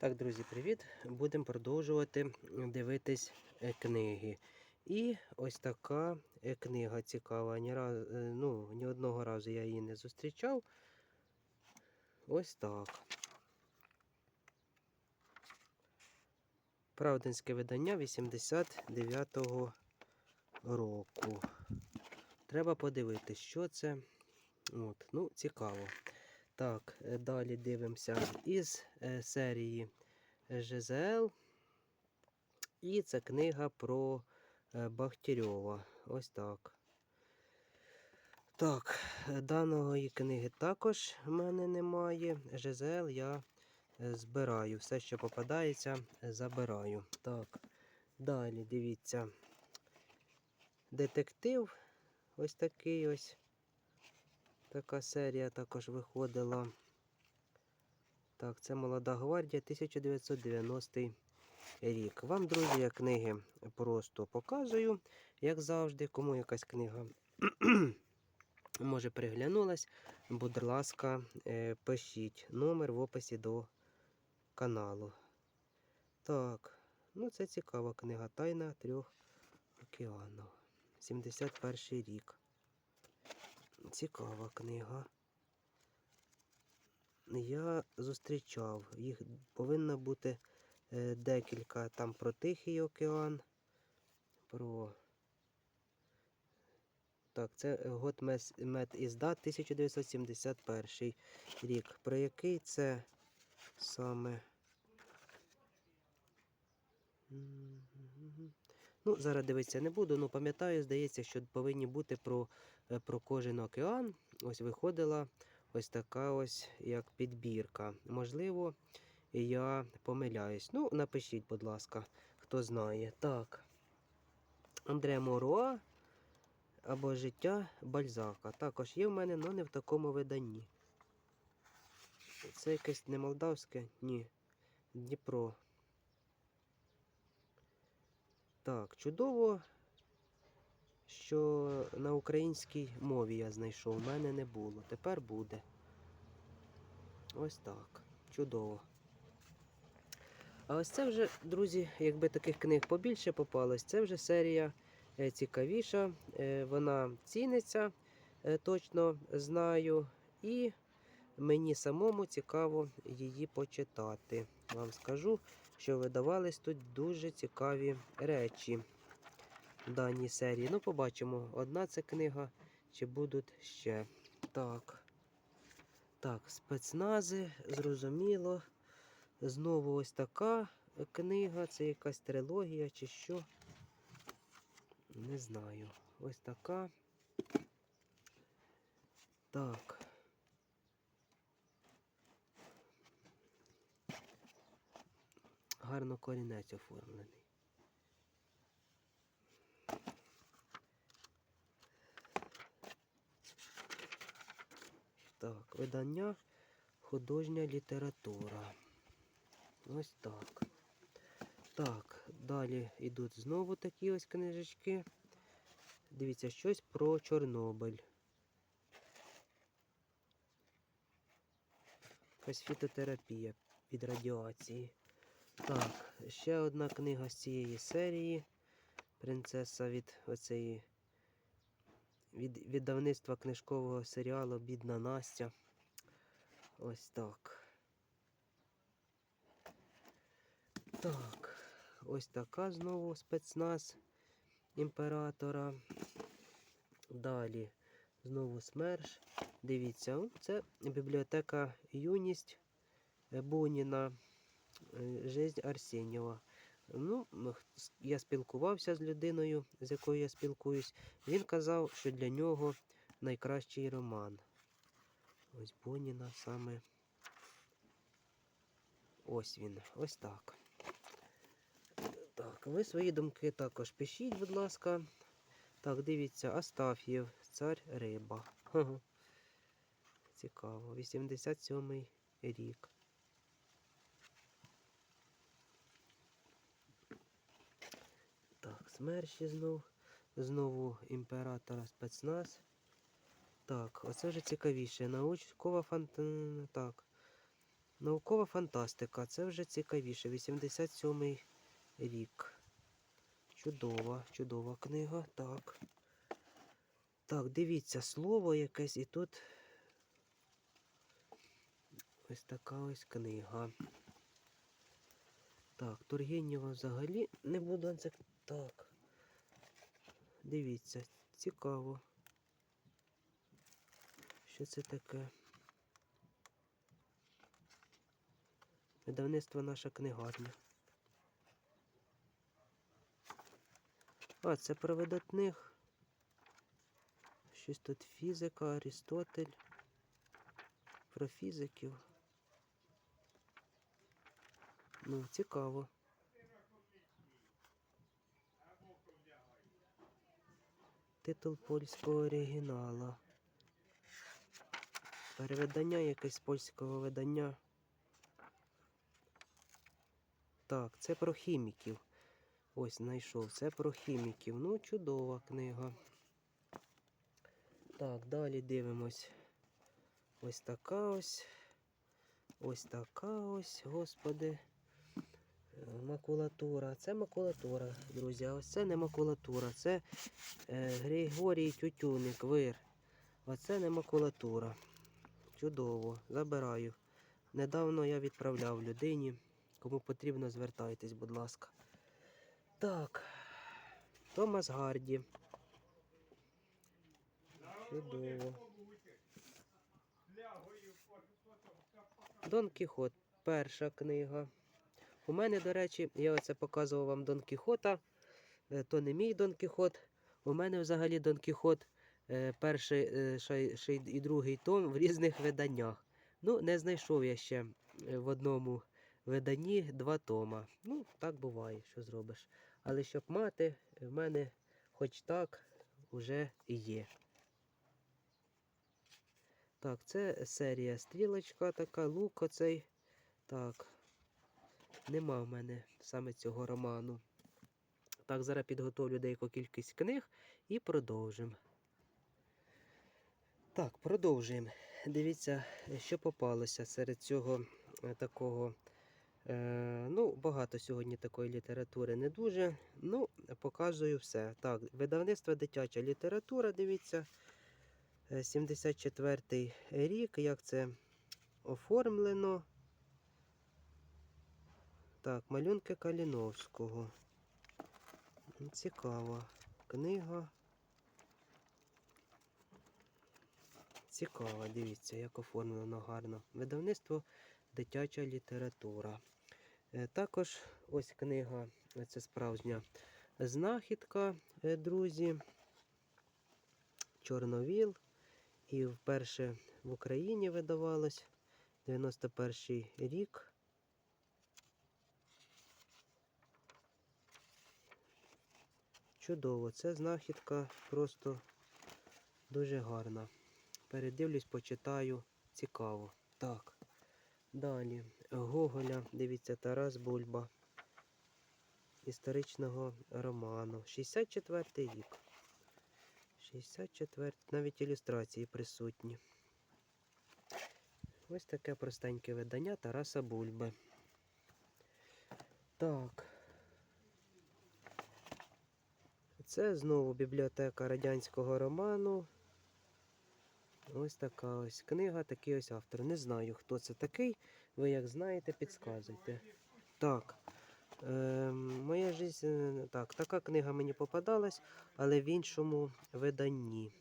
Так, друзі, привіт! Будемо продовжувати дивитись е, книги. І ось така е, книга цікава. Ні, раз, е, ну, ні одного разу я її не зустрічав. Ось так. Правдинське видання 89-го року. Треба подивитись, що це. От, ну, цікаво. Так, е, далі дивимося із е, серії ЖЗЛ. І це книга про е, Бахтірьова. Ось так. Так, е, даної книги також в мене немає. ЖЗЛ я е, збираю. Все, що попадається, е, забираю. Так, далі дивіться. Детектив. Ось такий ось. Така серія також виходила. Так, це молода гвардія 1990 рік. Вам, друзі, я книги просто показую, як завжди. Кому якась книга може приглянулась, будь ласка, е, пишіть номер в описі до каналу. Так, ну це цікава книга. Тайна трьох океанів. 71 рік. Цікава книга. Я зустрічав. Їх повинно бути е, декілька там про Тихий океан. Про. Так, це год мед ізда 1971 рік. Про який це саме. Ну, зараз дивитися не буду, ну пам'ятаю, здається, що повинні бути про, е, про кожен океан. Ось виходила ось така ось як підбірка. Можливо, я помиляюсь. Ну, напишіть, будь ласка, хто знає. Так. Андре Моруа або життя Бальзака. Також є в мене, але не в такому виданні. Це якесь не молдавське? Ні. Дніпро. Так, чудово, що на українській мові я знайшов. У мене не було. Тепер буде. Ось так. Чудово. А ось це вже, друзі, якби таких книг побільше попалось, це вже серія е, цікавіша. Е, Вона ціниться, е, точно знаю. І мені самому цікаво її почитати. Вам скажу, що видавались тут дуже цікаві речі в даній серії. Ну, побачимо, одна це книга, чи будуть ще. Так. Так, спецнази, зрозуміло. Знову ось така книга, це якась трилогія чи що. Не знаю. Ось така. Так. Гарно корінець оформлений. Так, видання художня література. Ось так. Так, далі йдуть знову такі ось книжечки. Дивіться, щось про Чорнобиль. Якась фітотерапія від радіації. Так, ще одна книга з цієї серії. Принцеса від оцеї від видавництва книжкового серіалу Бідна Настя. Ось так. Так, ось така знову спецназ імператора. Далі знову смерш. Дивіться, це бібліотека Юність Буніна. Е, Жизнь Арсенєва. Ну, я спілкувався з людиною, з якою я спілкуюсь. Він казав, що для нього найкращий роман. Ось Буніна саме. Ось він. Ось так. Так, ви свої думки також пишіть, будь ласка. Так, дивіться, Астаф'єв, цар риба. Цікаво. 87-й рік. Так, смерші знов. Знову імператора спецназ. Так, оце вже цікавіше. Научкова фантазія. Так. Наукова фантастика. Це вже цікавіше. 87-й рік. Чудова, чудова книга. Так. Так, дивіться, слово якесь і тут. Ось така ось книга. Так, Тургенєва взагалі не буду. Так. Дивіться, цікаво. Що це таке? Видавництво наша книгарня. А, це про видатних. Щось тут фізика, Арістотель. Про фізиків. Ну, цікаво. Титул польського оригінала. Переведення якесь польського видання. Так, це про хіміків. Ось знайшов. Це про хіміків. Ну, чудова книга. Так, далі дивимось. Ось така ось. Ось така ось, господи. Макулатура. Це макулатура, друзі. Ось це не макулатура. Це е, Григорій Тютюник, вир. Оце не макулатура. Чудово. Забираю. Недавно я відправляв людині. Кому потрібно, звертайтесь, будь ласка. Так. Томас Гарді. Чудово. Дон Кіхот. Перша книга. У мене, до речі, я оце показував вам Дон Кіхота. Е, То не мій Дон Кіхот. У мене взагалі Дон Кіхот е, перший е, ще й- ще й і другий том в різних виданнях. Ну, не знайшов я ще е, в одному виданні два тома. Ну, так буває, що зробиш. Але щоб мати, в мене хоч так вже є. Так, це серія стрілочка така, лук оцей. Так. Нема в мене саме цього роману. Так, зараз підготовлю деяку кількість книг і продовжимо. Так, продовжуємо. Дивіться, що попалося серед цього е, такого. Е, ну, багато сьогодні такої літератури не дуже. Ну, показую все. Так, видавництво дитяча література, дивіться. Е, 74-й рік, як це оформлено. Так, малюнки Каліновського. Цікава книга. Цікава, дивіться, як оформлено гарно. Видавництво дитяча література. Е, Також ось книга, це справжня знахідка, е, друзі. Чорновіл. І вперше в Україні видавалось 91 рік. Чудово, це знахідка просто дуже гарна. Передивлюсь, почитаю, цікаво. Так. Далі. Гоголя, дивіться, Тарас Бульба. Історичного роману. 64 рік. 64, навіть ілюстрації присутні. Ось таке простеньке видання Тараса Бульби. Так. Це знову бібліотека радянського роману. Ось така ось книга, такий ось автор. Не знаю, хто це такий. Ви як знаєте, підказуйте. Так. Е, моя е, Так, така книга мені попадалась, але в іншому виданні.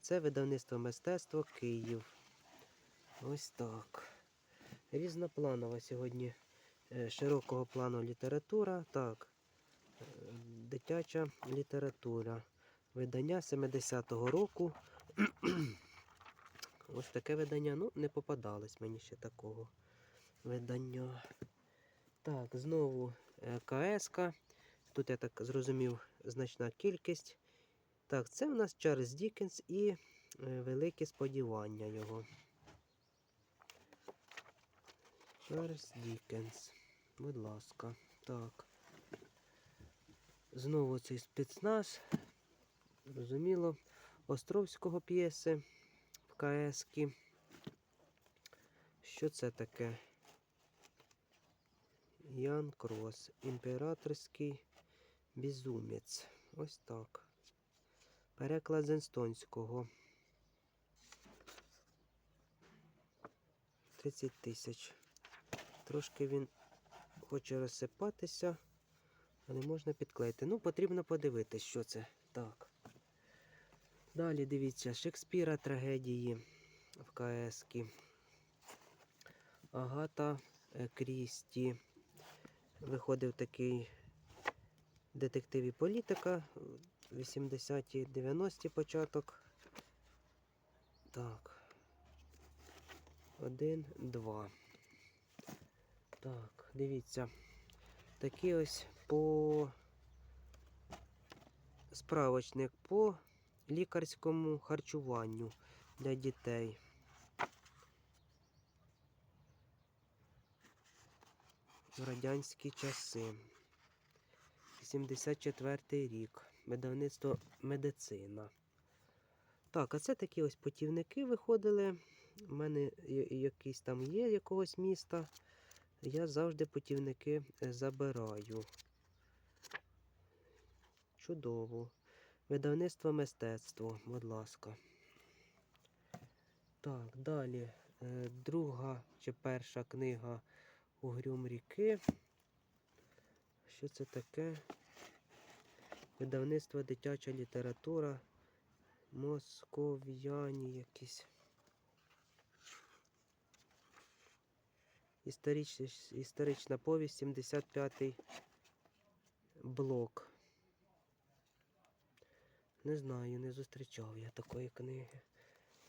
Це видавництво мистецтво Київ. Ось так. Різнопланова сьогодні е, широкого плану література. Так. Дитяча література. Видання 70-го року. Ось таке видання. Ну, не попадалось мені ще такого видання. Так, знову е, КС. Тут, я так зрозумів, значна кількість. Так, це в нас Чарльз Дікенс і е, великі сподівання його. Чарльз Дікенс. Будь ласка. Так. Знову цей спецназ. Зрозуміло. Островського п'єси в КС. Що це таке? Ян Крос. Імператорський безумець. Ось так. Переклад з естонського. 30 тисяч. Трошки він хоче розсипатися, але можна підклеїти. Ну, потрібно подивитись, що це. Так. Далі дивіться, Шекспіра трагедії в КС. Агата е, Крісті. Виходив такий детектив і політика. 80-ті, 90-ті початок. Так. Один, два. Так, дивіться. Такий ось по справочник по лікарському харчуванню для дітей. В радянські часи. 74 рік. Видавництво медицина. Так, а це такі ось путівники виходили. У мене якийсь там є якогось міста. Я завжди путівники забираю. Чудово. Видавництво мистецтво, будь ласка. Так, далі. Е, Друга чи перша книга Угрюм ріки. Що це таке? Видавництво дитяча література. Москов'яні якісь. Історична, історична повість, 75-й блок. Не знаю, не зустрічав я такої книги.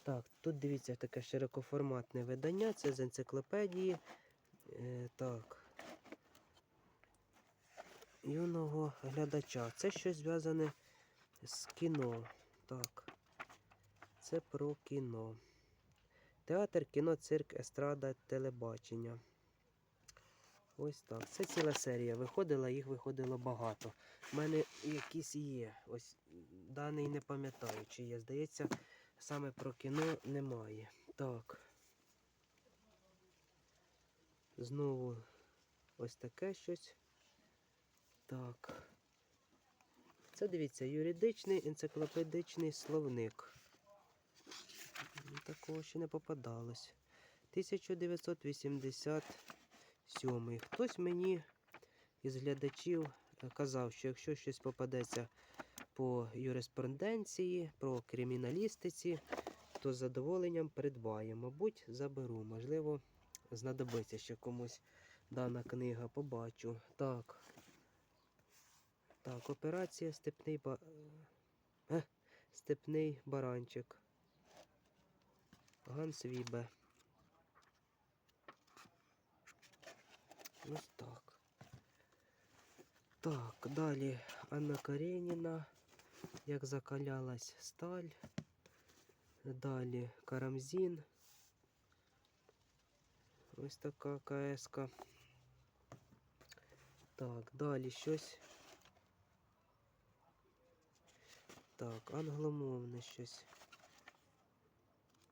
Так, тут дивіться таке широкоформатне видання, це з енциклопедії. Е, так. Юного глядача. Це щось зв'язане з кіно. Так. Це про кіно. Театр, кіно, цирк, естрада, телебачення. Ось так. Це ціла серія виходила, їх виходило багато. У мене якісь є. Ось даний не пам'ятаю, чи є. Здається, саме про кіно немає. Так. Знову ось таке щось. Так. Це дивіться, юридичний енциклопедичний словник. Такого ще не попадалось. 1987. Хтось мені із глядачів казав, що якщо щось попадеться по юриспруденції, про криміналістиці, то з задоволенням придбаю. Мабуть, заберу. Можливо, знадобиться ще комусь дана книга. Побачу. Так. Так, операція Степний ба... е, Степний баранчик. Ганс Вібе. Ось так. Так, далі Анна Кареніна. Як закалялась сталь. Далі Карамзін. Ось така КС-ка. Так, далі щось. Так, англомовне щось.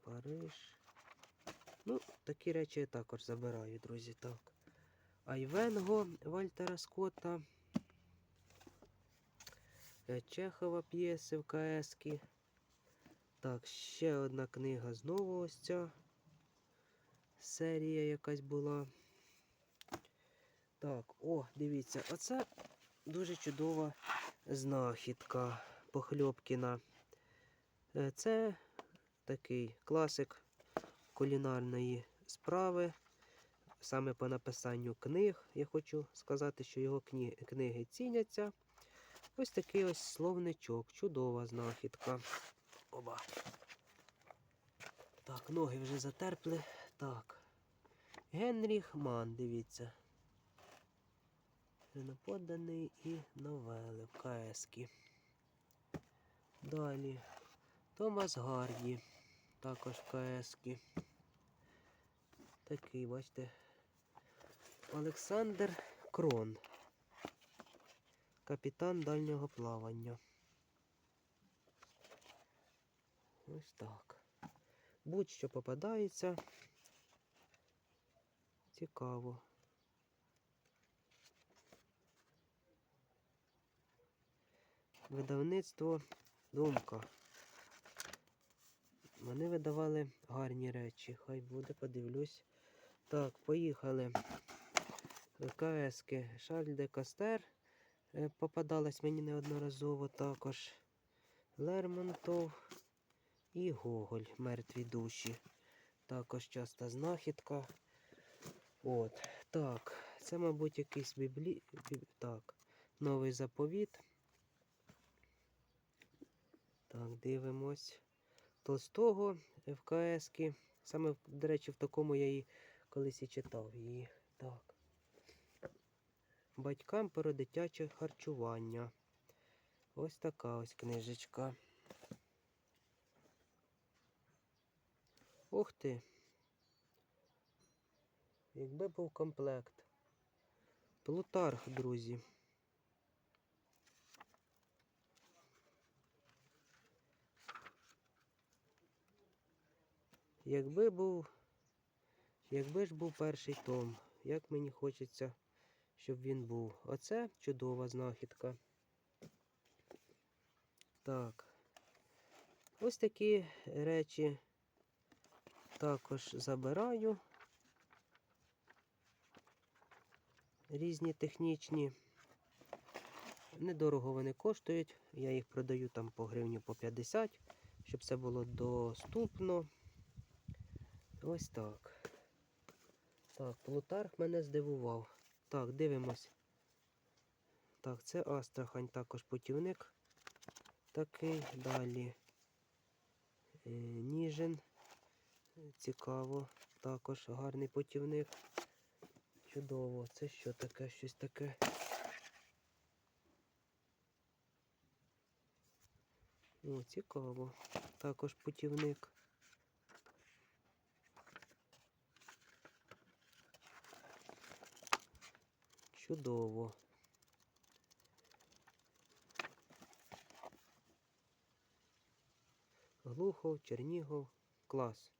Париж. Ну, такі речі я також забираю, друзі. Так. Айвенго Вальтера Скотта. Е, Чехова п'єси в КС-кі. Так, ще одна книга знову ось ця. Серія якась була. Так, о, дивіться, оце дуже чудова знахідка Похльопкіна. Е, Це такий класик кулінарної справи. Саме по написанню книг. Я хочу сказати, що його книги ціняться. Ось такий ось словничок. Чудова знахідка. Оба. Так, ноги вже затерпли. Так. Генріх Ман, дивіться. Женоподданий і новели в КС-кі. Далі. Томас Гарді. Також в КС-кі. Такий, бачите. Олександр Крон. Капітан дальнього плавання. Ось так. Будь-що попадається. Цікаво. Видавництво Думка. Вони видавали гарні речі. Хай буде, подивлюсь. Так, поїхали. КСки. Шаль де Кастер. Е, Попадалась мені неодноразово також. Лермонтов і Гоголь. Мертві душі. Також часта знахідка. От. Так. Це, мабуть, якийсь біблі... бі- Так. Новий заповіт. Так, дивимось. Толстого ФКСки. Саме, до речі, в такому я її колись і читав її. Так. Батькам про дитяче харчування. Ось така ось книжечка. Ух ти. Якби був комплект. Плутарх, друзі. Якби був. Якби ж був перший том, як мені хочеться, щоб він був. Оце чудова знахідка. Так. Ось такі речі також забираю. Різні технічні. Недорого вони коштують. Я їх продаю там по гривню по 50, щоб це було доступно. Ось так. Так, Плутарх мене здивував. Так, дивимось. Так, це Астрахань також путівник. Такий. Далі. Е, Ніжин. Цікаво. Також гарний путівник. Чудово. Це що таке? Щось таке. О, цікаво. Також путівник. Чудово. Глухов, Чернігов, клас.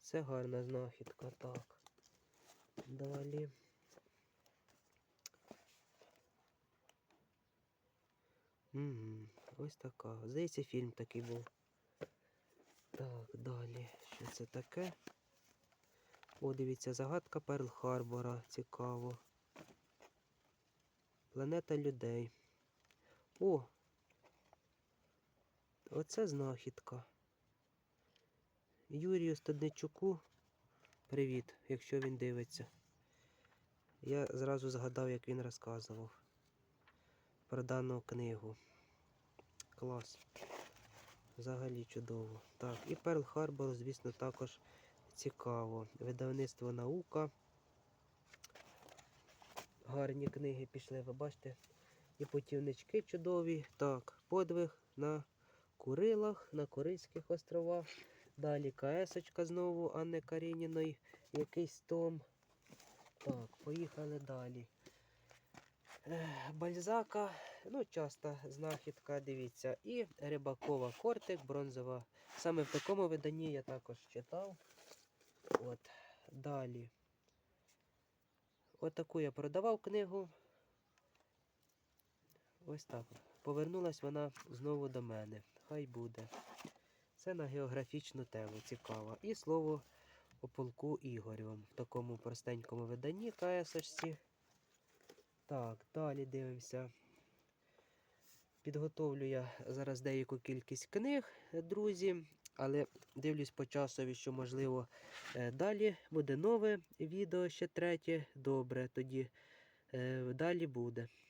Це гарна знахідка, так. Далі. Угу, ось така. Здається, фільм такий був. Так, далі. Що це таке? О, дивіться, загадка Перл Харбора. Цікаво. Планета людей. О! Оце знахідка. Юрію Стадничуку. Привіт, якщо він дивиться. Я зразу згадав, як він розказував про дану книгу. Клас. Взагалі чудово. Так, і Перл Харбор, звісно, також цікаво. Видавництво наука. Гарні книги пішли, ви бачите. І путівнички чудові. Так, подвиг на Курилах, на Курильських островах. Далі КС-очка знову Анни Карініної. Якийсь том. Так, поїхали далі. Бальзака, ну, часто знахідка, дивіться. І Рибакова кортик, бронзова. Саме в такому виданні я також читав. От, далі. От таку я продавав книгу. Ось так. Повернулась вона знову до мене. Хай буде. Це на географічну тему цікаво. І слово о полку Ігорю в такому простенькому виданні КСочці. Так, далі дивимося. Підготовлю я зараз деяку кількість книг, друзі, але дивлюсь по часові, що можливо е, далі буде нове відео ще третє. Добре, тоді е, далі буде.